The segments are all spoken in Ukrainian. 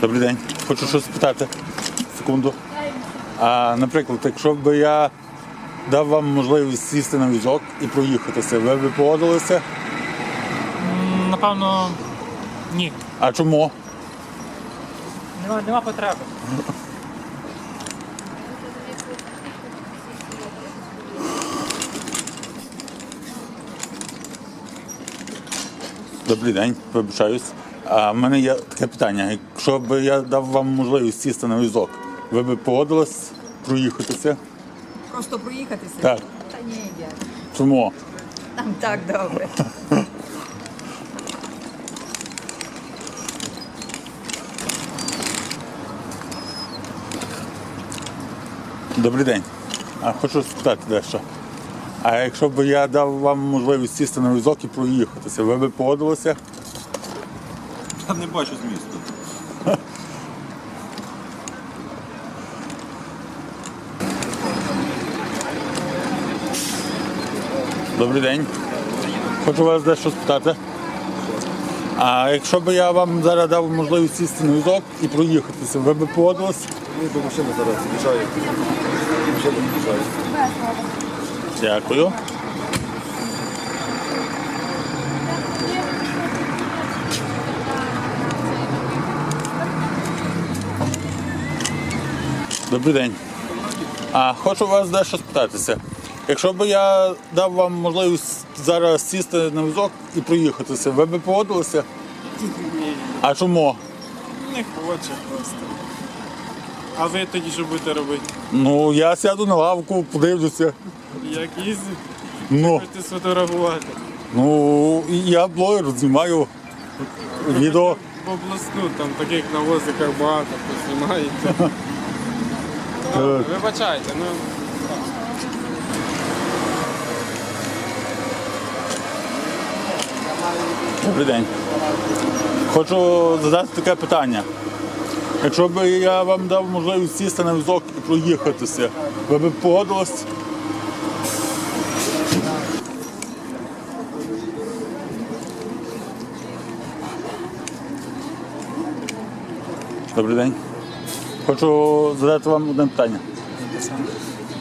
Добрий день. Хочу щось спитати. Секунду. А, наприклад, якщо б я дав вам можливість сісти на візок і проїхатися, ви б погодилися? Напевно, ні. А чому? Нема, нема потреби. Добрий день, вибачаюсь. А в мене є таке питання. Якщо б я дав вам можливість сісти на візок, ви б погодились проїхатися? Просто проїхатися? Так. Та ні, дякую. Чому? Там так добре. Добрий день. А хочу спитати дещо. А якщо б я дав вам можливість сісти на візок і проїхатися, ви б погодилися? Я не бачу змісту. Добрий день. Хочу вас дещо спитати. А якщо б я вам зараз дав можливість сісти на візок і проїхатися, ви б погодились? Мені до машини зараз мішає. Машина мішає. Дякую. Добрий день. А хочу вас дещо спитатися. Якщо б я дав вам можливість зараз сісти на візок і проїхатися, ви б погодилися? Ні. А чому? Не хоче просто. А ви тоді що будете робити? Ну, я сяду на лавку, подивлюся. Як їздить? Ну, Хочете сфотографувати? ну я блогер, знімаю відео. По блеску, там таких на возиках багато поснімаєте. Ну, Вибачайте, ну Добрий день. Хочу задати таке питання. Якщо б я вам дав можливість сісти на візок і проїхатися, ви б погодились? Добрий день. Хочу задати вам одне питання.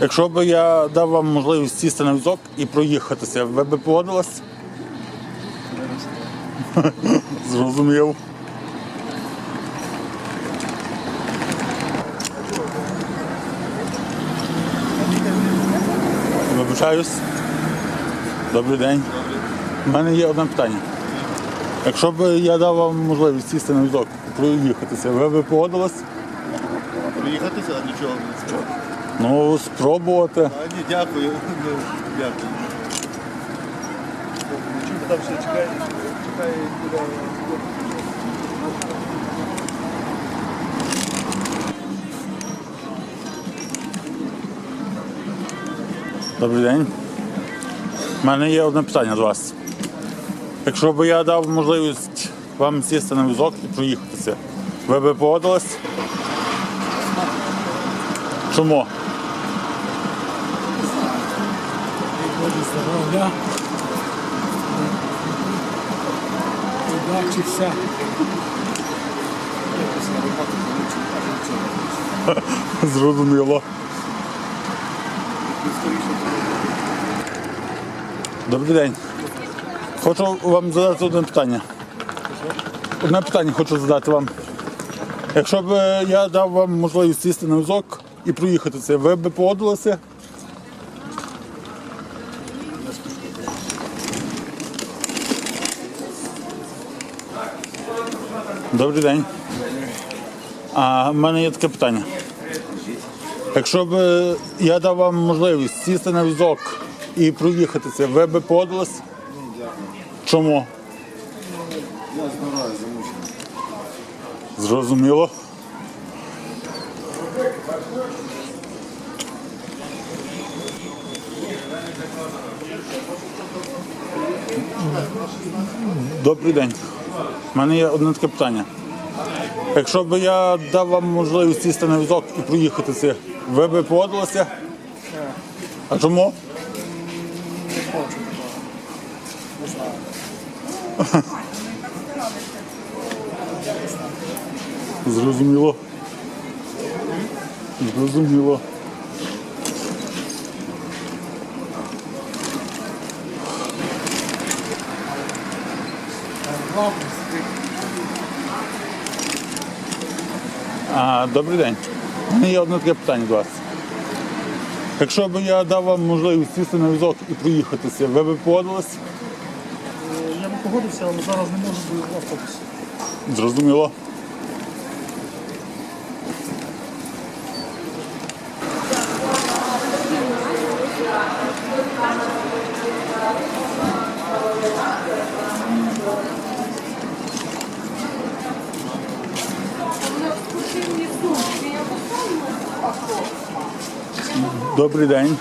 Якщо б я дав вам можливість сісти на візок і проїхатися, ви б погодились? Зрозумів. Вибачаюсь. Добрий день. У мене є одне питання. Якщо б я дав вам можливість сісти на візок проїхатися, ви б погодились? Приїхатися, а нічого не спробую. Ну, спробувати. А ні, дякую. Ну, Дякую. Чому там ще чекає? Чекає, куди. Добрий день. У мене є одне питання до вас. Якщо б я дав можливість вам сісти на візок і проїхатися, ви б погодились? Удачі все. Зрозуміло. Добрий день. Хочу вам задати одне питання. Одне питання хочу задати вам. Якщо б я дав вам можливість сісти на візок і проїхатися, ви б погодилися? Добрий день. А в мене є таке питання. Якщо б я дав вам можливість сісти на візок і проїхатися, ви б погодились? Чому? Я знаю, замучений. Зрозуміло. Добрий день. У мене є одне таке питання. Якщо б я дав вам можливість сісти на візок і проїхатися, ви б погодилися? А чому? Зрозуміло. Зрозуміло. А, добрий день. У мене є одне таке питання до вас. Якщо б я дав вам можливість сісти на візок і проїхатися, ви б погодились? Я б погодився, але зараз не можу, бо в автобусі. Зрозуміло. Добрий день.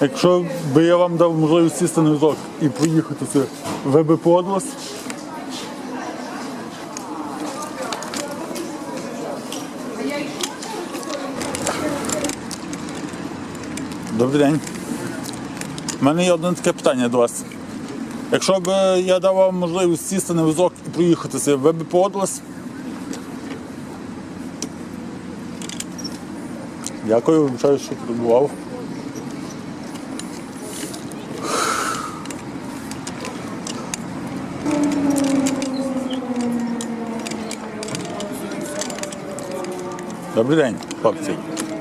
Якщо б я вам дав можливість сісти на візок і проїхатися, ви б погодились? Добрий день. У мене є одне таке питання до вас. Якщо б я дав вам можливість сісти на візок і проїхатися, ви б погодились? Дякую, вибачаю, що турбував. Добрий день, хлопці.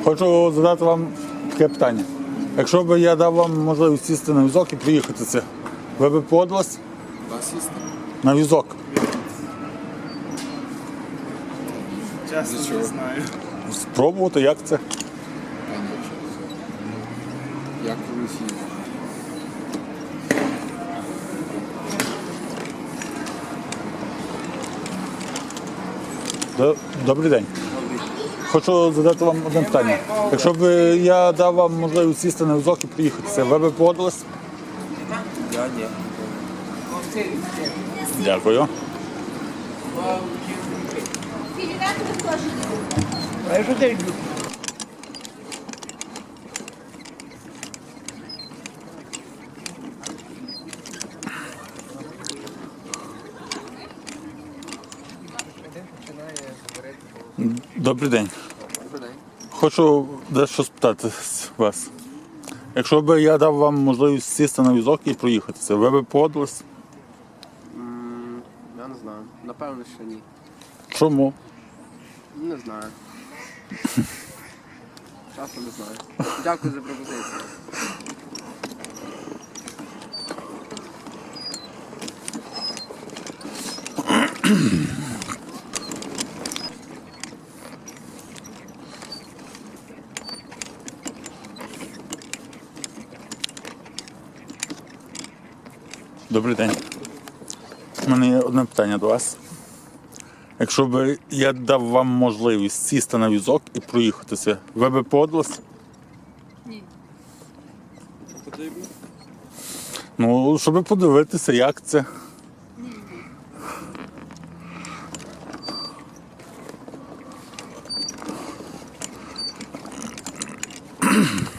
Хочу задати вам таке питання. Якщо б я дав вам можливість сісти на візок і проїхатися, ви б погодились Вас на візок? Чесно, не знаю. Спробувати, як це? Як в Росії? Добрий день. Хочу задати вам одне питання. Якщо б я дав вам можливість сісти на візок і проїхатися, ви б погодились? Я ні. Дякую. Добрий день. Добрий день. Хочу дещо спитати з вас. Якщо б я дав вам можливість сісти на візок і проїхатися, ви б погодились? М, Я не знаю. Напевно, що ні. Чому? Не знаю. Часом не знаю. Дякую за пропозицію. Добрий день. У мене є одне питання до вас. Якщо б я дав вам можливість сісти на візок і проїхатися, ви б погодились? Ні. Потрібно? Ну, щоб подивитися, як це. А,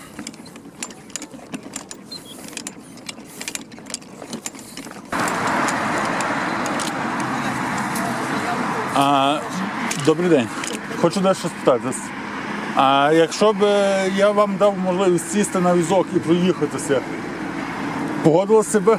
добрий день. Хочу дещо спитати. А якщо б я вам дав можливість сісти на візок і проїхатися, погодилося б?